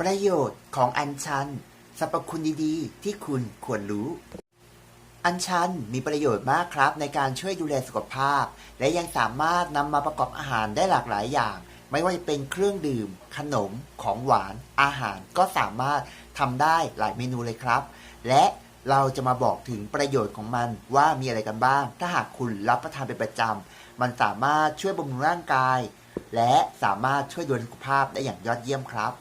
ประโยชน์ของอัญชัน สรรพคุณดีๆ ที่คุณควรรู้ อัญชันมีประโยชน์มากครับ ในการช่วยดูแลสุขภาพ และยังสามารถนำมาประกอบอาหารได้หลากหลายอย่าง ไม่ว่าจะเป็นเครื่องดื่ม ขนม ของหวาน อาหารก็สามารถทำได้หลายเมนูเลยครับ และเราจะมาบอกถึงประโยชน์ของมันว่ามีอะไรกันบ้าง ถ้าหากคุณรับประทานเป็นประจำ มันสามารถช่วยบำรุงร่างกาย และสามารถช่วยดูแลสุขภาพได้อย่างยอดเยี่ยมครับ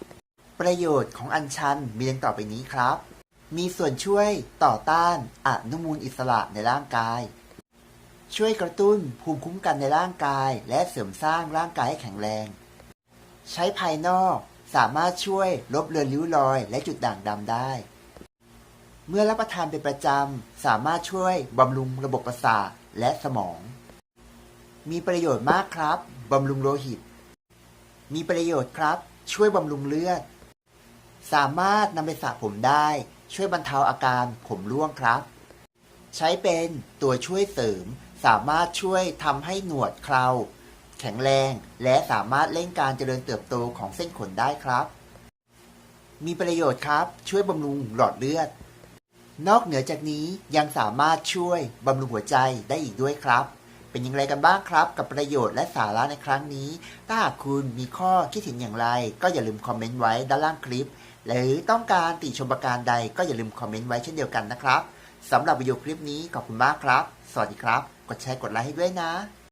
ประโยชน์ของอัญชันมีดังต่อไปนี้ครับ มีส่วนช่วยต่อต้านอนุมูลอิสระในร่างกาย ช่วยกระตุ้นภูมิคุ้มกันในร่างกาย และเสริมสร้างร่างกายให้แข็งแรง ใช้ภายนอกสามารถช่วยลบเลือนริ้วรอยและจุดด่างดำได้ เมื่อรับประทานเป็นประจำ สามารถช่วยบำรุงระบบประสาทและสมอง มีประโยชน์มากครับ บำรุงโลหิต มีประโยชน์ครับ ช่วยบำรุงเลือด สามารถนำไปสระผมได้ ช่วยบรรเทาอาการผมร่วงครับ ใช้เป็นตัวช่วยเสริม สามารถช่วยทำให้หนวดเคราแข็งแรง และสามารถเร่งการเจริญเติบโตของเส้นขนได้ครับ มีประโยชน์ครับ ช่วยบำรุงหลอดเลือด นอกเหนือจากนี้ยังสามารถช่วยบำรุงหัวใจได้อีกด้วยครับ เป็นอย่างไรกันบ้างครับ กับประโยชน์และสาระในครั้งนี้ ถ้าหากคุณมีข้อคิดเห็นอย่างไร ก็อย่าลืมคอมเมนต์ไว้ด้านล่างคลิป หรือต้องการติชมประการใดก็อย่าลืมคอมเมนต์ไว้เช่นเดียวกันนะครับสำหรับวิดีโอคลิปนี้ขอบคุณมากครับ สวัสดีครับ กดแชร์กดไลค์ให้ด้วยนะ